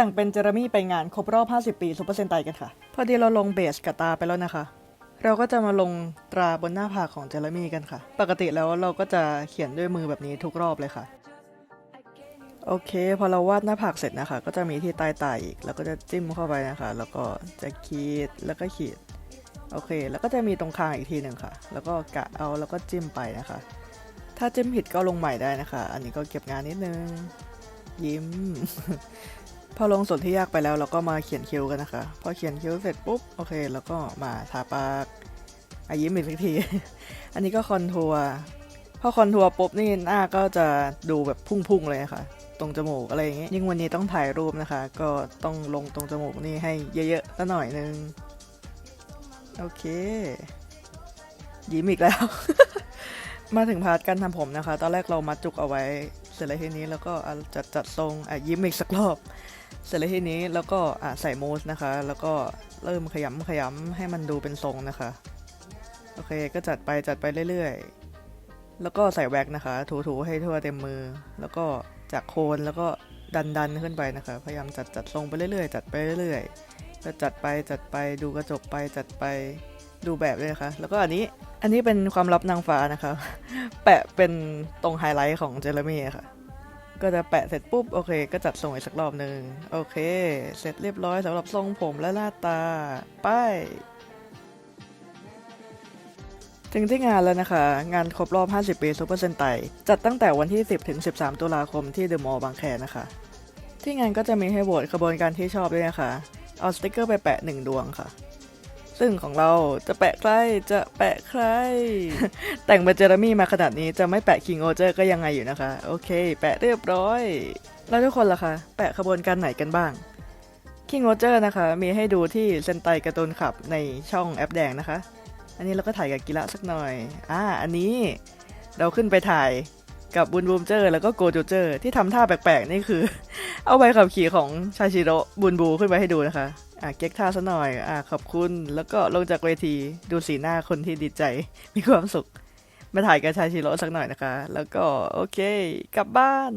แต่งเป็นเจอร์มี่ไปงานครบรอบ 50 ปีซุปเปอร์เซนไตกันค่ะ พอดีเราลงเบสกับตาไปแล้วนะคะ เราก็จะมาลงตราบนหน้าผากของเจอร์มี่กันค่ะ ปกติแล้วเราก็จะเขียนด้วยมือแบบนี้ทุกรอบเลยค่ะ โอเค พอเราวาดหน้าผากเสร็จนะคะ ก็จะมีที่ใต้ตาอีก แล้วก็จะจิ้มเข้าไปนะคะ แล้วก็จะขีดแล้วก็ขีด โอเค แล้วก็จะมีตรงคางอีกทีหนึ่งค่ะ แล้วก็กะเอาแล้วก็จิ้มไปนะคะ ถ้าจิ้มผิดก็ลงใหม่ได้นะคะ อันนี้ก็เก็บงานนิดนึง ยิ้ม พอลงส่วนที่ยากไปแล้วเราก็มาเขียนคิ้วกันนะคะ พอเขียนคิ้วเสร็จปุ๊บโอเค แล้วก็มาทาปากอะยิ้มอีกสักที อันนี้ก็คอนทัวร์พอคอนทัวร์ปุ๊บนี่หน้าก็จะดูแบบพุ่งๆเลยค่ะ ตรงจมูกอะไรอย่างเงี้ยยิ่งวันนี้ต้องถ่ายรูปนะคะ ก็ต้องลงตรงจมูกนี่ให้เยอะๆสักหน่อยนึง โอเค ยิ้มอีกแล้ว มาถึงพาร์ทการทำผมนะคะ ตอนแรกเรามัดจุกเอาไว้ เสร็จแล้วทีนี้แล้วก็จัดจัดทรงอะยิ้มอีกสักรอบ เสร็จแล้วทีนี้แล้วก็อะใส่มูสนะคะ แล้วก็เริ่มขยำขยำให้มันดูเป็นทรงนะคะ โอเคก็จัดไปจัดไปเรื่อยๆ แล้วก็ใส่แว็กนะคะ ถูๆให้ทั่วเต็มมือ แล้วก็จากโคนแล้วก็ดันดันขึ้นไปนะคะ พยายามจัดจัดทรงไปเรื่อยๆ จัดไปเรื่อยๆก็จัดไปจัดไปดูกระจกไปจัดไปดูแบบเลยนะคะ แล้วก็อันนี้ อันนี้เป็นความลับนางฟ้านะคะแปะเป็นตรงไฮไลท์ของเจอร์มี่ค่ะ ก็จะแปะเสร็จปุ๊บ โอเค ก็จัดทรงอีกสักรอบหนึ่งโอเค เสร็จเรียบร้อยสำหรับทรงผมและหน้าตา ไป ถึงที่งานแล้วนะคะ งานครบรอบ 50 ปีซูเปอร์เซนไตจัดตั้งแต่วันที่ 10 ถึง 13 ตุลาคมที่เดอะมอลล์บางแคนะคะ ที่งานก็จะมีให้โหวตขบวนการที่ชอบด้วยนะคะ เอาสติกเกอร์ไปแปะหนึ่งดวงค่ะ ซึ่งของเราจะแปะใครจะแปะใคร แต่งเป็นเจอร์มี่มาขนาดนี้จะไม่แปะคิงโอเจอร์ก็ยังไงอยู่นะคะ โอเค แปะเรียบร้อย แล้วทุกคนล่ะคะแปะขบวนการไหนกันบ้างคิงโอเจอร์นะคะ มีให้ดูที่เซนไตการ์ตูนขับในช่องแอปแดงนะคะ อันนี้เราก็ถ่ายกับกิระสักหน่อยอ่าอันนี้เราขึ้นไปถ่ายกับบุนบูมเจอร์แล้วก็โกโจเจอร์ที่ทำท่าแปลกๆ นี่คือ เอาใบขับขี่ของชาชิโร่บุนบูขึ้นไปให้ดูนะคะ อะเก๊กท่าซะหน่อย อะขอบคุณ แล้วก็ลงจากเวทีดูสีหน้าคนที่ดีใจ มีความสุข มาถ่ายกับชาชิโร่สักหน่อยนะคะ แล้วก็โอเค กลับบ้าน